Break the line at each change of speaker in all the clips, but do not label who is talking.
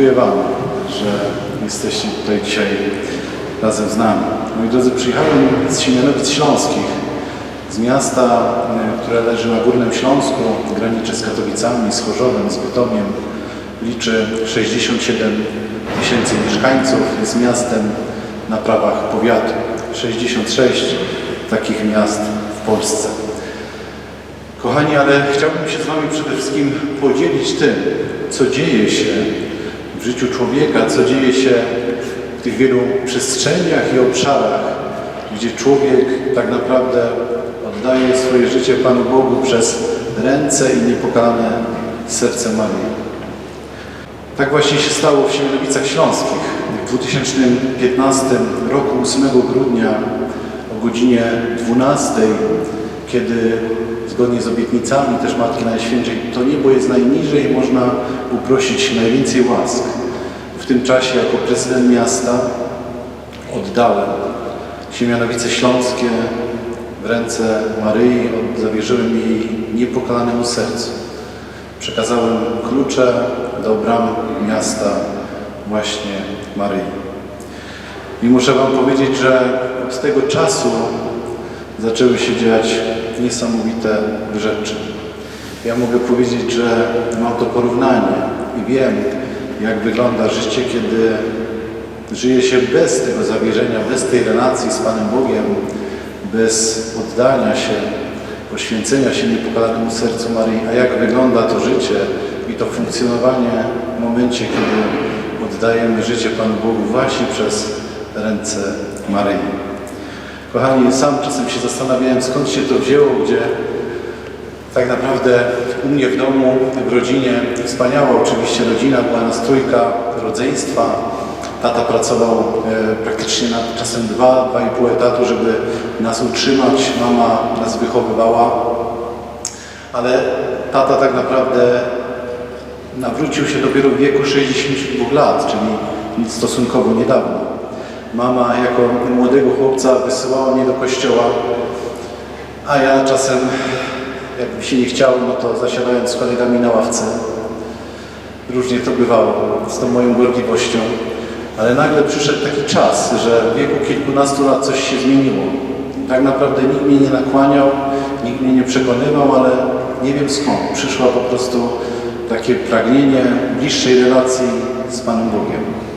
Dziękuję Wam, że jesteście tutaj dzisiaj razem z nami. Moi drodzy, przyjechałem z Siemianowic Śląskich, z miasta, e, które leży na Górnym Śląsku, graniczy z Katowicami, z Chorzowem, z Bytomiem. Liczy 67 tysięcy mieszkańców, jest miastem na prawach powiatu. 66 takich miast w Polsce. Kochani, ale chciałbym się z Wami przede wszystkim podzielić tym, co dzieje się w życiu człowieka, co dzieje się w tych wielu przestrzeniach i obszarach, gdzie człowiek tak naprawdę oddaje swoje życie Panu Bogu przez ręce i niepokalane serce Marii. Tak właśnie się stało w Siemianowicach Śląskich. W 2015 roku, 8 grudnia o godzinie 12, kiedy zgodnie z obietnicami też Matki Najświętszej to niebo jest najniżej, można uprosić najwięcej łask. W tym czasie jako prezydent miasta oddałem Siemianowice Śląskie w ręce Maryi, zawierzyłem jej niepokalanemu sercu. Przekazałem klucze do bram miasta właśnie Maryi. I muszę Wam powiedzieć, że od tego czasu zaczęły się dziać niesamowite rzeczy. Ja mogę powiedzieć, że mam to porównanie i wiem, jak wygląda życie, kiedy żyje się bez tego zawierzenia, bez tej relacji z Panem Bogiem, bez oddania się, poświęcenia się niepokalanemu sercu Maryi, a jak wygląda to życie i to funkcjonowanie w momencie, kiedy oddajemy życie Panu Bogu właśnie przez ręce Maryi. Kochani, sam czasem się zastanawiałem, skąd się to wzięło, gdzie tak naprawdę u mnie w domu, w rodzinie, wspaniała oczywiście rodzina, była nas trójka rodzeństwa. Tata pracował e, praktycznie na czasem dwa, dwa i pół etatu, żeby nas utrzymać. Mama nas wychowywała. Ale tata tak naprawdę nawrócił się dopiero w wieku 62 lat, czyli stosunkowo niedawno. Mama jako młodego chłopca wysyłała mnie do kościoła, a ja czasem, jak mi się nie chciało, no to zasiadałem z kolegami na ławce. Różnie to bywało z tą moją gorliwością. Ale nagle przyszedł taki czas, że w wieku kilkunastu lat coś się zmieniło. Tak naprawdę nikt mnie nie nakłaniał, nikt mnie nie przekonywał, ale nie wiem skąd. Przyszło po prostu takie pragnienie bliższej relacji z Panem Bogiem.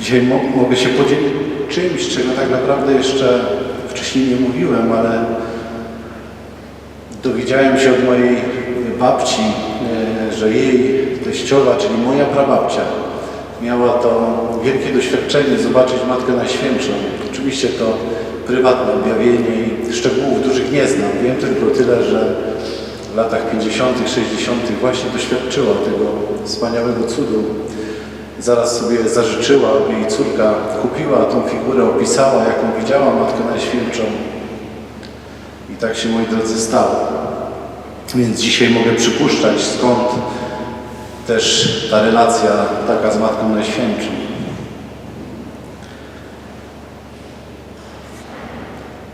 Dzisiaj mo mogę się podzielić czymś, czego tak naprawdę jeszcze wcześniej nie mówiłem, ale dowiedziałem się od mojej babci, e, że jej teściowa, czyli moja prababcia, miała to wielkie doświadczenie zobaczyć Matkę Najświętszą. Oczywiście to prywatne objawienie i szczegółów dużych nie znam. Wiem tylko tyle, że w latach 50., 60. właśnie doświadczyła tego wspaniałego cudu. Zaraz sobie zażyczyła, jej córka kupiła tą figurę, opisała, jaką widziała Matkę Najświętszą. I tak się, moi drodzy, stało. Więc dzisiaj mogę przypuszczać, skąd też ta relacja taka z Matką Najświętszą.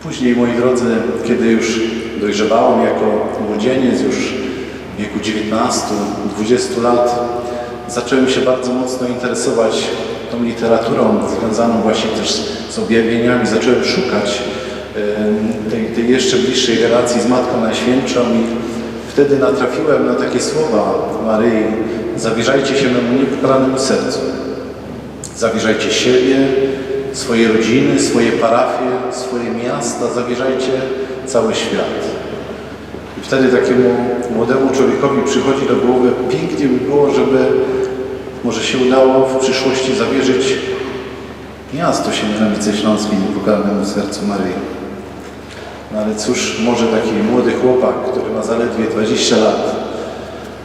Później, moi drodzy, kiedy już dojrzewałem jako młodzieniec, już w wieku 19-20 lat, zacząłem się bardzo mocno interesować tą literaturą związaną właśnie też z objawieniami. Zacząłem szukać tej, tej jeszcze bliższej relacji z Matką Najświętszą i wtedy natrafiłem na takie słowa Maryi zawierzajcie się memu niepokalanemu sercu. Zawierzajcie siebie, swoje rodziny, swoje parafie, swoje miasta, zawierzajcie cały świat. Wtedy takiemu młodemu człowiekowi przychodzi do głowy, pięknie by było, żeby może się udało w przyszłości zawierzyć miasto Siemianowice Śląskie niepokalanemu sercu Maryi. No ale cóż, może taki młody chłopak, który ma zaledwie 20 lat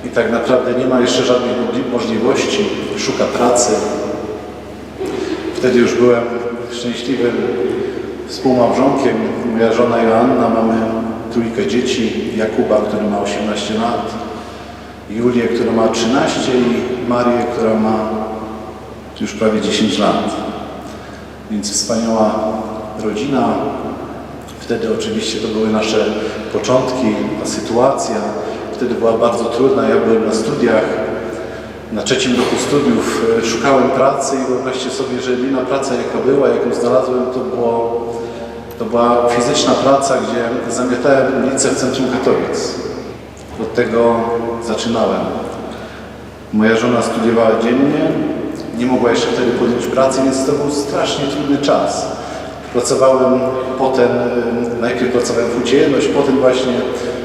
i tak naprawdę nie ma jeszcze możli- możliwości, szuka pracy. Wtedy już byłem szczęśliwym współmałżonkiem. Moja żona Joanna, mamy trójkę dzieci, Jakuba, który ma 18 lat, Julię, która ma 13 i Marię, która ma już prawie 10 lat. Więc wspaniała rodzina. Wtedy oczywiście to były nasze początki, ta sytuacja. Wtedy była bardzo trudna. Ja byłem na studiach, na trzecim roku studiów e, szukałem pracy i wyobraźcie sobie, że jedyna praca jaka była, jaką znalazłem, to, było, to była fizyczna praca, gdzie zamiatałem ulicę w centrum Katowic. Od tego zaczynałem. Moja żona studiowała dziennie, nie mogła jeszcze wtedy podjąć pracy, więc to był strasznie trudny czas. Pracowałem potem, y, najpierw pracowałem w Udzielność, potem właśnie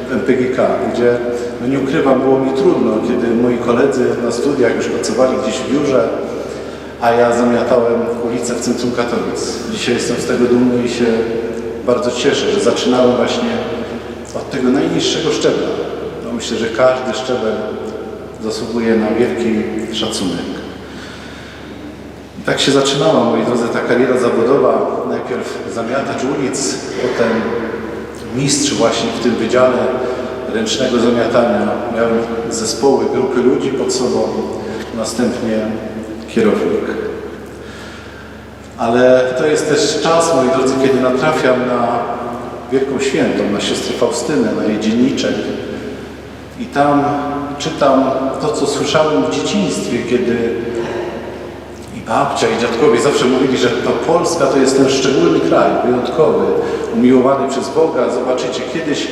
w MPGK, gdzie, no nie ukrywam, było mi trudno, kiedy moi koledzy na studiach już pracowali gdzieś w biurze, a ja zamiatałem ulicę w centrum Katowic. Dzisiaj jestem z tego dumny i się bardzo cieszę, że zaczynałem właśnie od tego najniższego szczebla. No myślę, że każdy szczebel zasługuje na wielki szacunek. Tak się zaczynała, moi drodzy, ta kariera zawodowa. Najpierw zamiatacz ulic, potem mistrz właśnie w tym wydziale ręcznego zamiatania. Miałem zespoły, grupy ludzi pod sobą, następnie kierownik. Ale to jest też czas, moi drodzy, kiedy natrafiam na Wielką Świętą, na siostrę Faustynę, na jej dzienniczek. I tam czytam to, co słyszałem w dzieciństwie, kiedy i babcia, i dziadkowie zawsze mówili, że to Polska to jest ten szczególny kraj, wyjątkowy, umiłowany przez Boga. Zobaczycie, kiedyś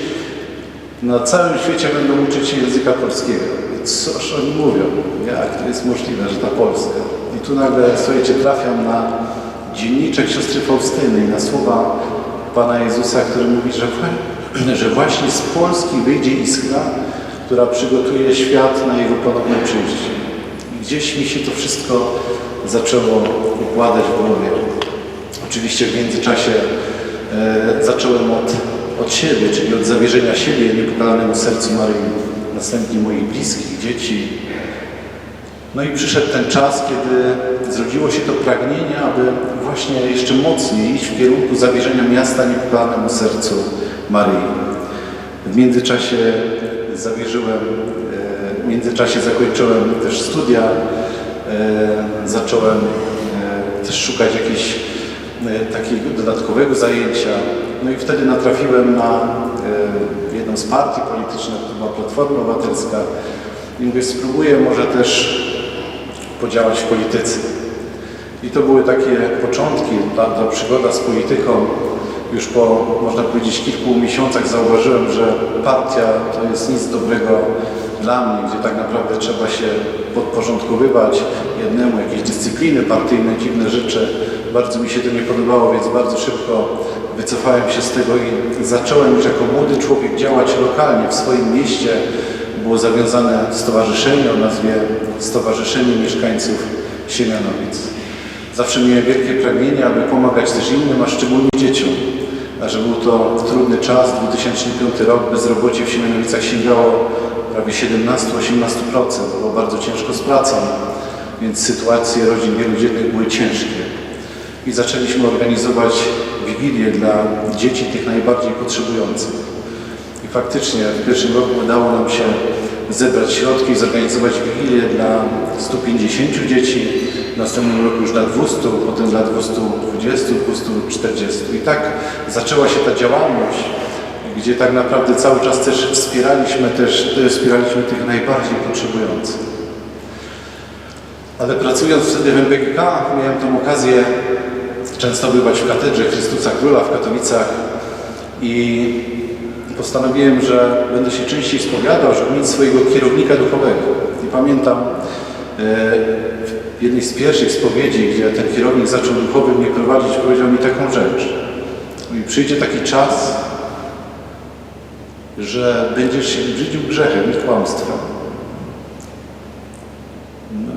na całym świecie będą uczyć się języka polskiego. I Coż oni mówią? Jak to jest możliwe, że ta Polska? I tu nagle, słuchajcie, trafiam na dzienniczek siostry Faustyny na słowa Pana Jezusa, który mówi, że, że właśnie z Polski wyjdzie iskra, która przygotuje świat na Jego ponowne przyjście. I gdzieś mi się to wszystko zaczęło układać w głowie. Oczywiście w międzyczasie e, zacząłem od, od siebie, czyli od zawierzenia siebie niepokalanemu sercu Maryi, następnie moich bliskich, dzieci. No i przyszedł ten czas, kiedy zrodziło się to pragnienie, aby właśnie jeszcze mocniej iść w kierunku zawierzenia miasta niepokalanemu sercu Maryi. W międzyczasie zawierzyłem, e, w międzyczasie zakończyłem też studia, e, zacząłem e, też szukać jakiegoś takiego dodatkowego zajęcia. No i wtedy natrafiłem na jedną z partii politycznych, to była Platforma Obywatelska. I mówię, spróbuję może też podziałać w polityce. I to były takie początki, ta, ta przygoda z polityką. Już po, można powiedzieć, kilku miesiącach zauważyłem, że partia to jest nic dobrego dla mnie, gdzie tak naprawdę trzeba się podporządkowywać jednemu, jakieś dyscypliny partyjne, dziwne rzeczy. Bardzo mi się to nie podobało, więc bardzo szybko wycofałem się z tego i zacząłem już jako młody człowiek działać lokalnie w swoim mieście. Było zawiązane stowarzyszenie o nazwie Stowarzyszenie Mieszkańców Siemianowic. Zawsze miałem wielkie pragnienie, aby pomagać też innym, a szczególnie dzieciom. A że był to trudny czas, 2005 rok, bezrobocie w Siemianowicach sięgało prawie 17-18%. Było bardzo ciężko z pracą, więc sytuacje rodzin wielodzietnych były ciężkie. I zaczęliśmy organizować wigilię dla dzieci tych najbardziej potrzebujących. Faktycznie w pierwszym roku udało nam się zebrać środki i zorganizować wigilię dla 150 dzieci, w następnym roku już dla 200, potem dla 220, 240. I tak zaczęła się ta działalność, gdzie tak naprawdę cały czas też wspieraliśmy, też wspieraliśmy tych najbardziej potrzebujących. Ale pracując wtedy w MPGK miałem tą okazję często bywać w katedrze Chrystusa Króla w Katowicach i postanowiłem, że będę się częściej spowiadał, żeby mieć swojego kierownika duchowego. I pamiętam e, w jednej z pierwszych spowiedzi, gdzie ten kierownik zaczął duchowy mnie prowadzić, powiedział mi taką rzecz. I przyjdzie taki czas, że będziesz się brzydził grzechem i kłamstwem. No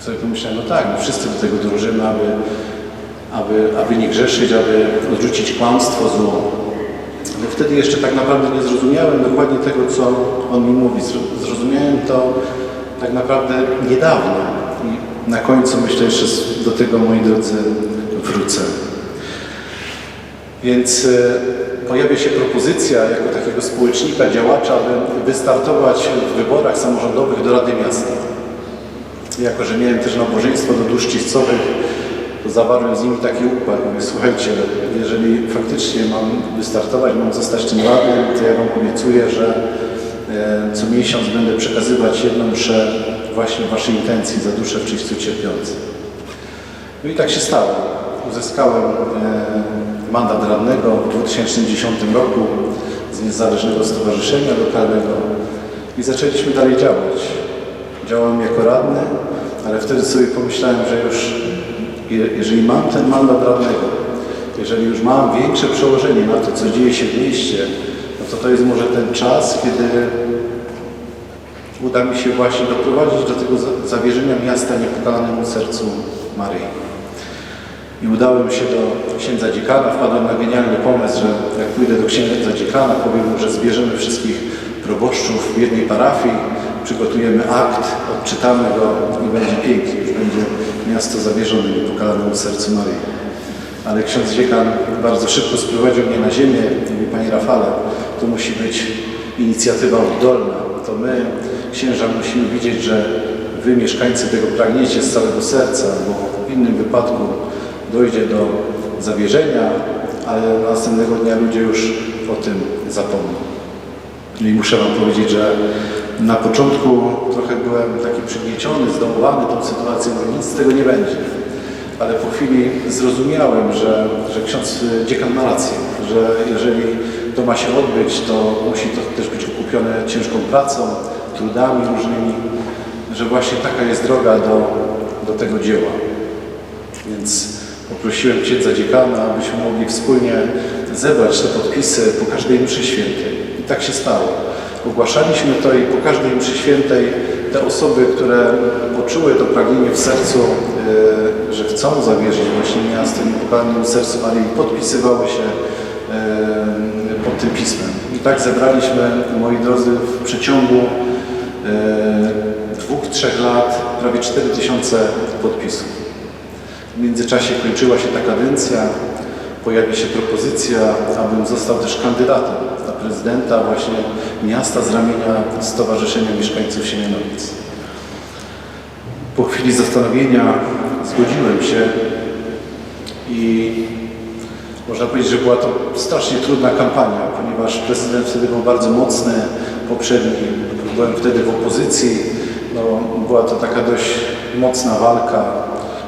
i sobie pomyślałem, no tak, no wszyscy do tego dążymy, aby, aby, aby nie grzeszyć, aby odrzucić kłamstwo, zło. Wtedy jeszcze tak naprawdę nie zrozumiałem dokładnie tego, co on mi mówi. Zro- Zrozumiałem to tak naprawdę niedawno. I na końcu myślę jeszcze do tego, moi drodzy, wrócę. Więc e, pojawia się propozycja jako takiego społecznika, działacza, aby wystartować w wyborach samorządowych do Rady Miasta. Jako, że miałem też nabożeństwo do dusz zawarłem z nimi taki układ. Mówię, słuchajcie, jeżeli faktycznie mam wystartować, mam zostać tym radnym, to ja Wam obiecuję, że e, co miesiąc będę przekazywać jedną mszę właśnie Waszej intencji za duszę w czyśćcu cierpiących. No i tak się stało. Uzyskałem e, mandat radnego w 2010 roku z niezależnego stowarzyszenia lokalnego i zaczęliśmy dalej działać. Działałem jako radny, ale wtedy sobie pomyślałem, że już jeżeli mam ten mandat radnego, jeżeli już mam większe przełożenie na to, co dzieje się w mieście, no to to jest może ten czas, kiedy uda mi się właśnie doprowadzić do tego za- zawierzenia miasta niepokalanemu sercu Maryi. I udałem się do księdza dziekana, wpadłem na genialny pomysł, że jak pójdę do księdza dziekana, powiem mu, że zbierzemy wszystkich proboszczów w jednej parafii, przygotujemy akt, odczytamy go i będzie pięknie, już będzie miasto zawierzone niepokalanemu sercu Maryi. Ale ksiądz dziekan bardzo szybko sprowadził mnie na ziemię i mówi, Panie Rafale, to musi być inicjatywa oddolna. To my, księża, musimy widzieć, że Wy, mieszkańcy, tego pragniecie z całego serca, bo w innym wypadku dojdzie do zawierzenia, ale następnego dnia ludzie już o tym zapomną. I muszę Wam powiedzieć, że na początku trochę byłem taki przygnieciony, zdołowany tą sytuacją, że nic z tego nie będzie. Ale po chwili zrozumiałem, że, że ksiądz y, dziekan ma rację, że jeżeli to ma się odbyć, to musi to też być okupione ciężką pracą, trudami różnymi, że właśnie taka jest droga do, do tego dzieła. Więc poprosiłem księdza dziekana, abyśmy mogli wspólnie zebrać te podpisy po każdej mszy świętej. Tak się stało. Ogłaszaliśmy to i po każdej mszy świętej te osoby, które poczuły to pragnienie w sercu, e, że chcą zawierzyć właśnie miasto niepokalanemu sercu podpisywały się e, pod tym pismem. I tak zebraliśmy, moi drodzy, w przeciągu e, dwóch, trzech lat prawie 4000 podpisów. W międzyczasie kończyła się ta kadencja, pojawi się propozycja, abym został też kandydatem prezydenta właśnie miasta z ramienia Stowarzyszenia Mieszkańców Siemianowic. Po chwili zastanowienia zgodziłem się i można powiedzieć, że była to strasznie trudna kampania, ponieważ prezydent wtedy był bardzo mocny, poprzedni, byłem wtedy w opozycji, no, była to taka dość mocna walka,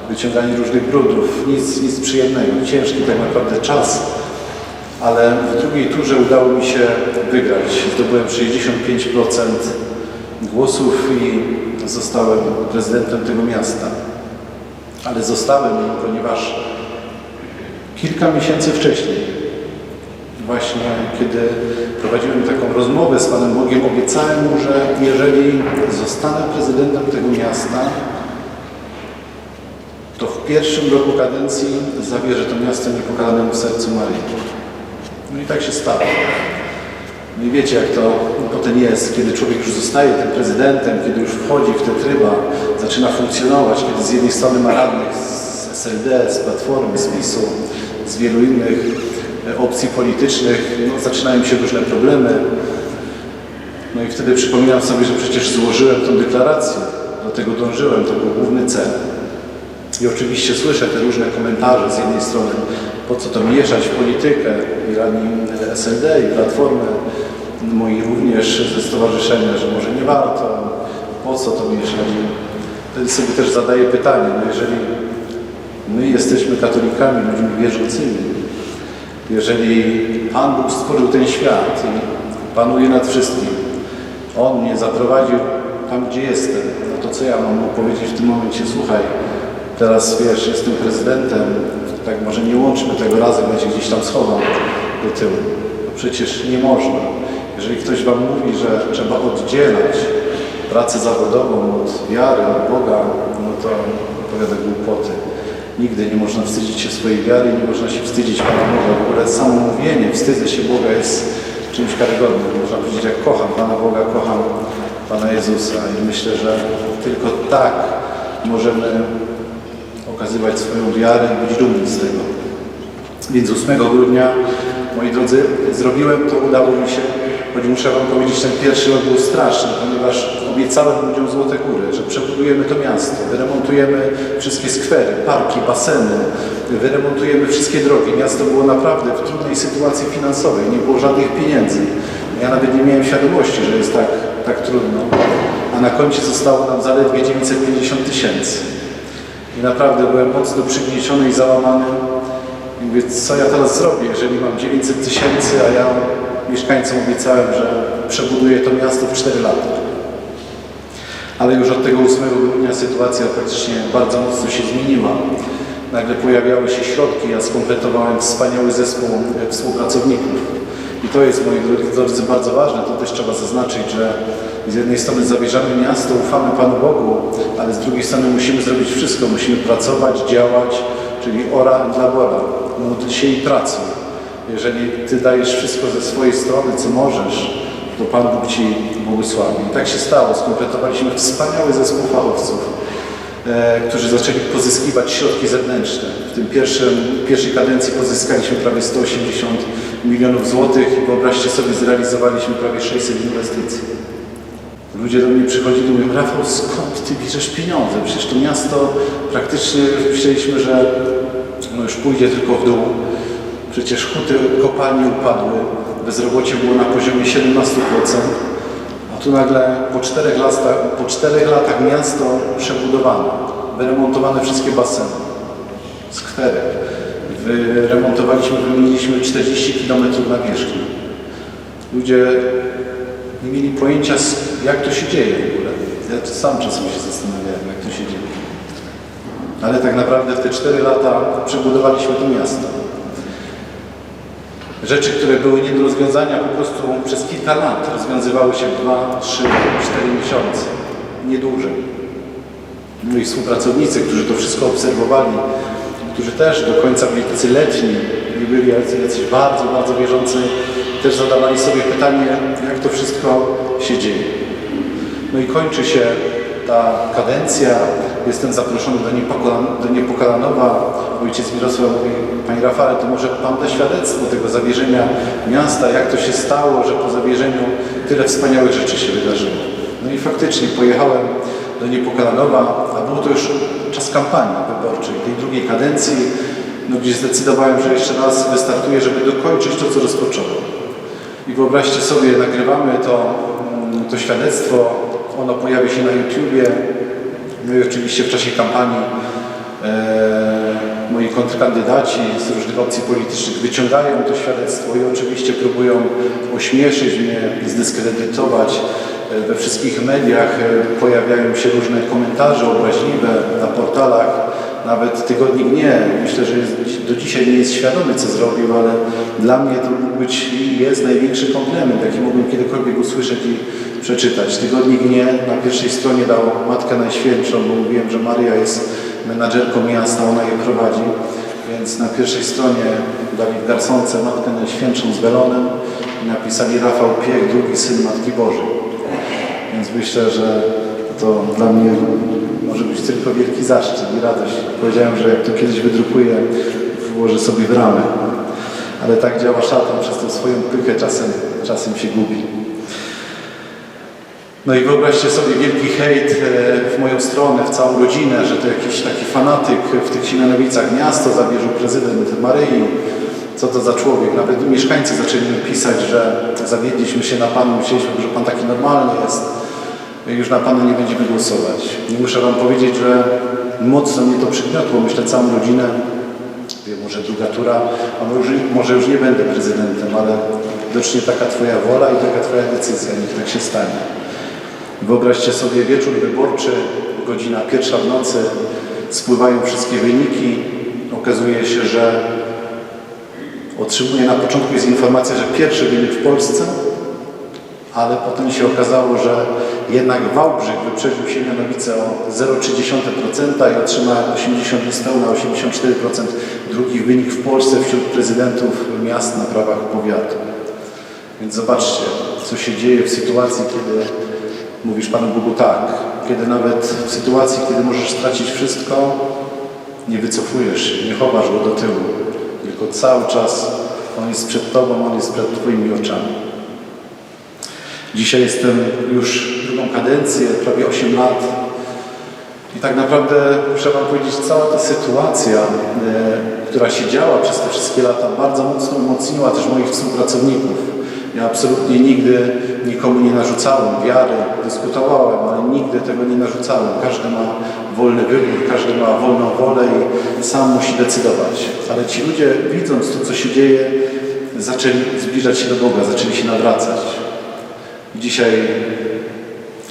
wyciąganie różnych brudów, nic, nic przyjemnego, ciężki tak naprawdę czas, ale w drugiej turze udało mi się wygrać. Zdobyłem 65% głosów i zostałem prezydentem tego miasta. Ale zostałem, ponieważ kilka miesięcy wcześniej, właśnie kiedy prowadziłem taką rozmowę z Panem Bogiem, obiecałem mu, że jeżeli zostanę prezydentem tego miasta, to w pierwszym roku kadencji zawierzę to miasto niepokalanemu sercu Maryi. No i tak się stało. No i wiecie, jak to potem jest, kiedy człowiek już zostaje tym prezydentem, kiedy już wchodzi w te tryba, zaczyna funkcjonować, kiedy z jednej strony ma radnych z SLD, z Platformy, z PiSu, z wielu innych e, opcji politycznych, no, zaczynają się różne problemy. No i wtedy przypominam sobie, że przecież złożyłem tę deklarację, do tego dążyłem, to był główny cel. I oczywiście słyszę te różne komentarze z jednej strony, po co to mieszać w politykę, i radni SLD, i Platformy, moi również ze stowarzyszenia, że może nie warto, po co to mieszać. Wtedy sobie też zadaję pytanie, no jeżeli my jesteśmy katolikami, ludźmi wierzącymi, jeżeli Pan Bóg stworzył ten świat i panuje nad wszystkim, On mnie zaprowadził tam, gdzie jestem, no to co ja mam mu powiedzieć w tym momencie? Słuchaj, teraz wiesz, jestem prezydentem, tak może nie łączmy tego razem, będzie gdzieś tam schowam do tyłu. No przecież nie można. Jeżeli ktoś Wam mówi, że trzeba oddzielać pracę zawodową od wiary, od Boga, no to opowiada głupoty. Nigdy nie można wstydzić się swojej wiary, nie można się wstydzić Pana Boga. W ogóle samo mówienie, wstydzę się Boga jest czymś karygodnym. Można powiedzieć, jak kocham Pana Boga, kocham Pana Jezusa. I myślę, że tylko tak możemy okazywać swoją wiarę i być dumni z tego. Więc 8 grudnia, moi drodzy, zrobiłem to, udało mi się, choć muszę Wam powiedzieć, ten pierwszy rok był straszny, ponieważ obiecałem ludziom Złote Góry, że przebudujemy to miasto, wyremontujemy wszystkie skwery, parki, baseny, wyremontujemy wszystkie drogi. Miasto było naprawdę w trudnej sytuacji finansowej, nie było żadnych pieniędzy. Ja nawet nie miałem świadomości, że jest tak, tak trudno, a na koncie zostało nam zaledwie 950 tysięcy. I naprawdę byłem mocno przygnieciony i załamany. I mówię, co ja teraz zrobię, jeżeli mam 900 tysięcy, a ja mieszkańcom obiecałem, że przebuduję to miasto w 4 lata. Ale już od tego 8 grudnia sytuacja praktycznie bardzo mocno się zmieniła. Nagle pojawiały się środki, ja skompletowałem wspaniały zespół e, współpracowników. I to jest, moi drodzy, bardzo ważne, to też trzeba zaznaczyć, że z jednej strony zawierzamy miasto, ufamy Panu Bogu, ale z drugiej strony musimy zrobić wszystko, musimy pracować, działać, czyli ora dla Boga, módl się i pracuj. Jeżeli Ty dajesz wszystko ze swojej strony, co możesz, to Pan Bóg Ci błogosławi. I tak się stało, skompletowaliśmy wspaniały zespół fachowców, którzy zaczęli pozyskiwać środki zewnętrzne. W tym pierwszym, pierwszej kadencji pozyskaliśmy prawie 180 milionów złotych i wyobraźcie sobie, zrealizowaliśmy prawie 600 inwestycji. Ludzie do mnie przychodzili i mówią, Rafał, skąd Ty bierzesz pieniądze? Przecież to miasto praktycznie myśleliśmy, że no już pójdzie tylko w dół. Przecież huty kopalni upadły, bezrobocie było na poziomie 17%, a tu nagle po czterech latach, po czterech latach miasto przebudowane, wyremontowane wszystkie baseny, skwery. Wyremontowaliśmy, wymieniliśmy 40 km nawierzchni. Ludzie nie mieli pojęcia, jak to się dzieje w ogóle. Ja sam czasem się zastanawiałem, jak to się dzieje. Ale tak naprawdę w te 4 lata przebudowaliśmy to miasto. Rzeczy, które były nie do rozwiązania po prostu przez kilka lat rozwiązywały się w 2, 3, 4 miesiące, nie dłużej. Moi współpracownicy, którzy to wszystko obserwowali, którzy też do końca byli tacy letni, nie byli jacyś bardzo, bardzo wierzący, też zadawali sobie pytanie, jak to wszystko się dzieje. No i kończy się ta kadencja, jestem zaproszony do, Niepokolan- do Niepokalanowa. Ojciec Mirosław Panie Rafale, to może Pan da świadectwo tego zawierzenia miasta, jak to się stało, że po zawierzeniu tyle wspaniałych rzeczy się wydarzyło. No i faktycznie pojechałem do Niepokalanowa, a był to już czas kampanii wyborczej, tej drugiej kadencji, no, gdzie zdecydowałem, że jeszcze raz wystartuję, żeby dokończyć to, co rozpocząłem. I wyobraźcie sobie, nagrywamy to, mm, to świadectwo, ono pojawi się na YouTubie. No i oczywiście w czasie kampanii e, kontrkandydaci z różnych opcji politycznych wyciągają to świadectwo i oczywiście próbują ośmieszyć mnie, zdyskredytować. E, We wszystkich mediach e, pojawiają się różne komentarze obraźliwe na portalach. Nawet tygodnik nie, myślę, że jest, do dzisiaj nie jest świadomy, co zrobił, ale dla mnie to mógł być jest największy komplement, jaki mógłbym kiedykolwiek usłyszeć i przeczytać. Tygodnik nie na pierwszej stronie dał Matkę Najświętszą, bo mówiłem, że Maria jest menadżerką miasta, ona je prowadzi, więc na pierwszej stronie dali w garsonce Matkę Najświętszą z welonem i napisali Rafał Piech, drugi syn Matki Bożej. Więc myślę, że to dla mnie może być tylko wielki zaszczyt i radość. Powiedziałem, że jak to kiedyś wydrukuję, włożę sobie w ramę. Ale tak działa szatan, przez tą swoją pychę czasem, czasem się gubi. No i wyobraźcie sobie wielki hejt e, w moją stronę, w całą rodzinę, że to jakiś taki fanatyk w tych Siemianowicach miasto zabierze prezydent Maryi. Co to za człowiek? Nawet mieszkańcy zaczęli mi pisać, że zawiedliśmy się na Panu, myśleliśmy, że Pan taki normalny jest. My już na Pana nie będziemy głosować. I muszę Wam powiedzieć, że mocno mnie to przygniotło, myślę, całą rodzinę. Wiem, może druga tura, a może, może już nie będę prezydentem, ale widocznie taka Twoja wola i taka Twoja decyzja, niech tak się stanie. Wyobraźcie sobie wieczór wyborczy, godzina pierwsza w nocy, spływają wszystkie wyniki. Okazuje się, że otrzymuję na początku jest informacja, że pierwszy wynik w Polsce, ale potem się okazało, że jednak Wałbrzych wyprzedził Siemianowice o 0,3% i otrzymał 80, niespełna 84% drugi wynik w Polsce wśród prezydentów miast na prawach powiatu. Więc zobaczcie, co się dzieje w sytuacji, kiedy mówisz Panu Bogu tak, kiedy nawet w sytuacji, kiedy możesz stracić wszystko, nie wycofujesz się, nie chowasz go do tyłu, tylko cały czas On jest przed Tobą, On jest przed Twoimi oczami. Dzisiaj jestem już drugą kadencję, prawie 8 lat i tak naprawdę muszę Wam powiedzieć, cała ta sytuacja, e, która się działa przez te wszystkie lata, bardzo mocno umocniła też moich współpracowników. Ja absolutnie nigdy nikomu nie narzucałem wiary, dyskutowałem, ale nigdy tego nie narzucałem. Każdy ma wolny wybór, każdy ma wolną wolę i sam musi decydować. Ale ci ludzie, widząc to, co się dzieje, zaczęli zbliżać się do Boga, zaczęli się nawracać. Dzisiaj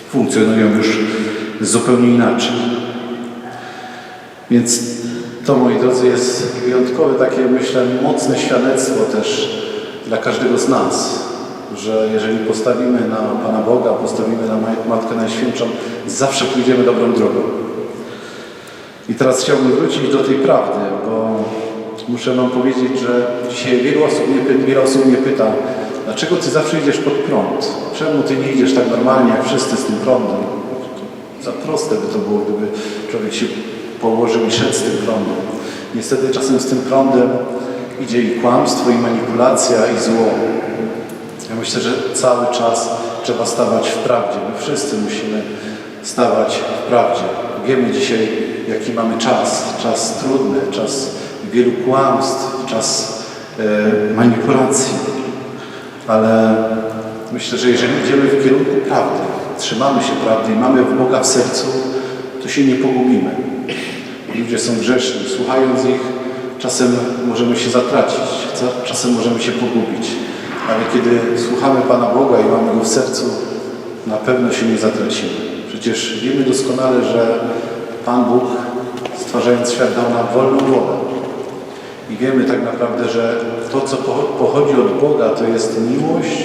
funkcjonują już zupełnie inaczej. Więc to, moi drodzy, jest wyjątkowe takie, myślę, mocne świadectwo też dla każdego z nas, że jeżeli postawimy na Pana Boga, postawimy na Matkę Najświętszą, zawsze pójdziemy dobrą drogą. I teraz chciałbym wrócić do tej prawdy, bo muszę Wam powiedzieć, że dzisiaj wiele osób mnie, wiele osób mnie pyta, dlaczego Ty zawsze idziesz pod prąd? Czemu Ty nie idziesz tak normalnie jak wszyscy z tym prądem? Za proste by to było, gdyby człowiek się położył i szedł z tym prądem. Niestety czasem z tym prądem idzie i kłamstwo, i manipulacja, i zło. Ja myślę, że cały czas trzeba stawać w prawdzie. My wszyscy musimy stawać w prawdzie. Wiemy dzisiaj, jaki mamy czas. Czas trudny, czas wielu kłamstw, czas e, manipulacji. Ale myślę, że jeżeli idziemy w kierunku prawdy, trzymamy się prawdy i mamy w Boga w sercu, to się nie pogubimy. Ludzie są grzeszni. Słuchając ich, czasem możemy się zatracić, czasem możemy się pogubić. Ale kiedy słuchamy Pana Boga i mamy Go w sercu, na pewno się nie zatracimy. Przecież wiemy doskonale, że Pan Bóg, stwarzając świat, dał nam wolną wolę. I wiemy tak naprawdę, że to, co pocho- pochodzi od Boga, to jest miłość,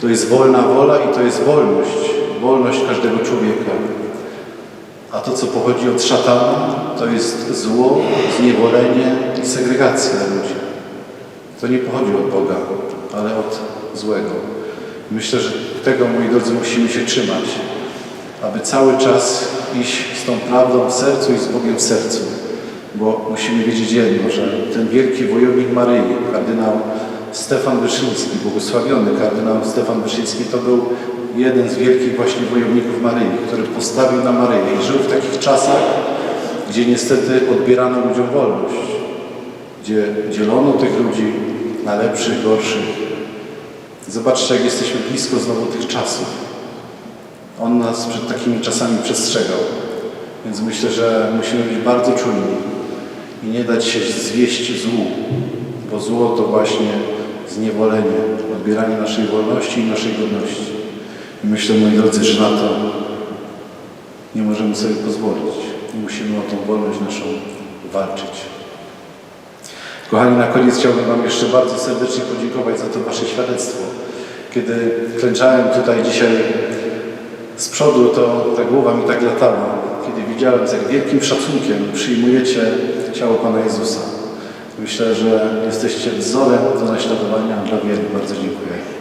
to jest wolna wola i to jest wolność. Wolność każdego człowieka. A to, co pochodzi od szatana, to jest zło, zniewolenie i segregacja ludzi. To nie pochodzi od Boga, ale od złego. Myślę, że tego, moi drodzy, musimy się trzymać, aby cały czas iść z tą prawdą w sercu i z Bogiem w sercu. Bo musimy wiedzieć jedno, że ten wielki wojownik Maryi, kardynał Stefan Wyszyński, błogosławiony kardynał Stefan Wyszyński, to był jeden z wielkich właśnie wojowników Maryi, który postawił na Maryję i żył w takich czasach, gdzie niestety odbierano ludziom wolność, gdzie dzielono tych ludzi na lepszych, gorszych. Zobaczcie, jak jesteśmy blisko znowu tych czasów. On nas przed takimi czasami przestrzegał. Więc myślę, że musimy być bardzo czujni i nie dać się zwieść złu, bo zło to właśnie zniewolenie, odbieranie naszej wolności i naszej godności. I myślę, moi drodzy, że na to nie możemy sobie pozwolić i musimy o tą wolność naszą walczyć. Kochani, na koniec chciałbym Wam jeszcze bardzo serdecznie podziękować za to Wasze świadectwo. Kiedy klęczałem tutaj dzisiaj z przodu, to ta głowa mi tak latała, kiedy widziałem, z jak wielkim szacunkiem przyjmujecie ciało Pana Jezusa. Myślę, że jesteście wzorem do naśladowania dla wielu. Bardzo dziękuję.